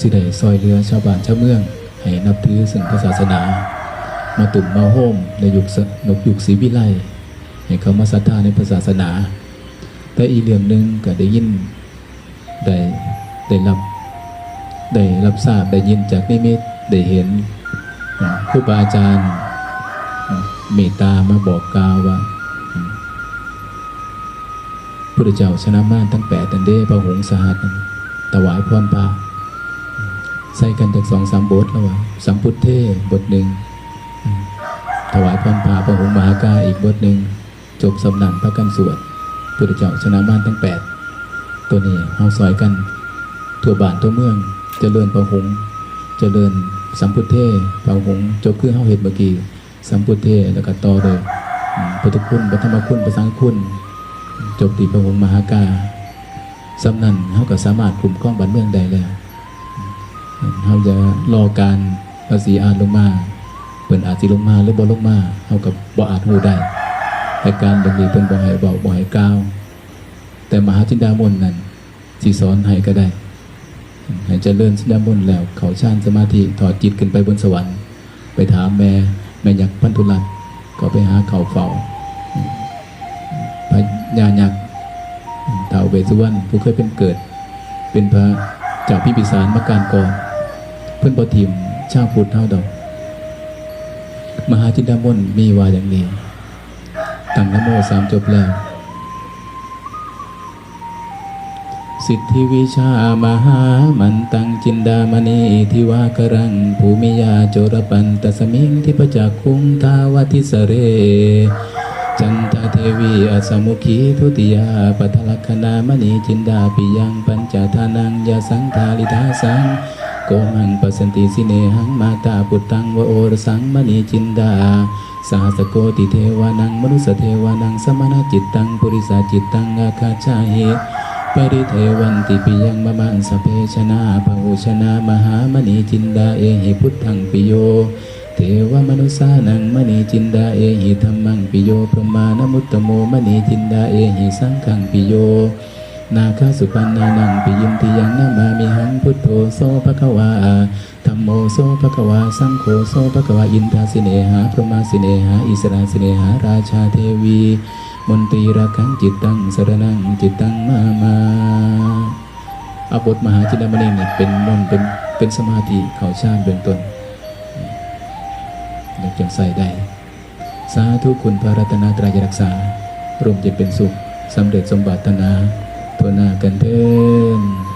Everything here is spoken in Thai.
สิได้ซอยเรือชาวบ้านชาวเมือง ให้นับถือซึ่งศาสนา มาตุ่มมาโฮมในยุคสนกยุคศรีวิไลให้เขามาศรัทธาในศาสนา แต่อีเรื่องหนึ่งก็ได้ยินได้ได้รับได้รับทราบได้ยินจากนิมิตได้เห็นครูบาอาจารย์เมตตามาบอกกล่าวว่าพระเจ้าชนะม่ารทั้งแปดตันเด้พระหงส์สหัสนั้นถวายพรพา ใส่กันจากสองสามบทแล้วว่าสัมพุทเทบทหนึ่งถวายพรพาพระหงมหากาอีกบทหนึ่งจบสำนันพระกันสวดพระเจ้าชนะมารทั้งแปดตัวนี้เฮาซอยกัน ทั่วบ้านทั่วเมืองเจริญพระหงเจริญสัมพุทเทพระหงจบคือเฮาเห็นเมื่อกี้สัมพุทเทแล้วก็ต่อเลยพุทธคุณพระธรรมคุณพระสังคุณจบตีพระองมหากาสำนันเขาก็สามารถคุมข้องบ้านเมืองได้แล้ว เขาจะรอการภาษีอานลงมาเปิ่นอาจสิลงมาหรือบ่ลงมาเขากับบ่อาจหูได้แต่การดำริเพิ่นบ่ให้เบาบ่ให้กล่าวแต่มหาจินดามนต์นั้นสิสอนให้ก็ได้ให้เจริญจินดามนต์แล้ว เขาชานสมาธิถอดจิตขึ้นไปบนสวรรค์ ไปถามแม่แม่ยักษ์พันธุรัตน์ก็ไปหาเขาเฝ้าพญายักษ์ท้าวเวสุวรรณผู้เคยเป็นเกิด เป็นพระ จ้าพิพิสารมาการก่อน เพื่อนปทิมชาวพุทธเท่าดอก มหาจินดามนมีวาอย่างนี้ตั้งนโมสามจบแล้ว สิทธิวิชามหามันตังจินดามณีทิวากรัง ภูมิยาโจรปันตสมิงทิปจักคุงทาวทิสเร จันทเทวีอสมุขีทุติยาปัทลคณามณีจินดาปิยังปัญจทานังยาสังทาลิทาสังโกมังปสันติสิเนหังมาตาปุตตังวโอรสังมณีจินดาสหสโกติเทวานังมนุสเทวานังสมณจิตตังปุริสาจิตตังอาคาชาหิปริเทวันติปิยังมะมังสเพชนะพหุชนะมหามณีจินดาเอหิพุทธังปิโย เทวมนุสานังมณีจินดาเอหิธรรมังปิโยพรหมานมุตตโมมณีจินดาเอหิสังฆังปิโย นาคาสุปันนานังปิยิมติยังนามามิหังพุทโธโสภควาธรรมโมโสภควาสังโฆโสภควาอินทาสิเนหาพรหมาสิเนหาอิสราสิเนหาราชาเทวี มนตรีรักขังจิตตังสรนังจิตตังมามาอาบทมหาจินดามณีนี่เป็นมนเป็นเป็นสมาธิเขาชาญเบื้องต้น จึงใส่ได้ สาธุคุณพระรัตนตรายรักษา รวมจะเป็นสุขสำเร็จสมบัตินาตัวนากันเทิน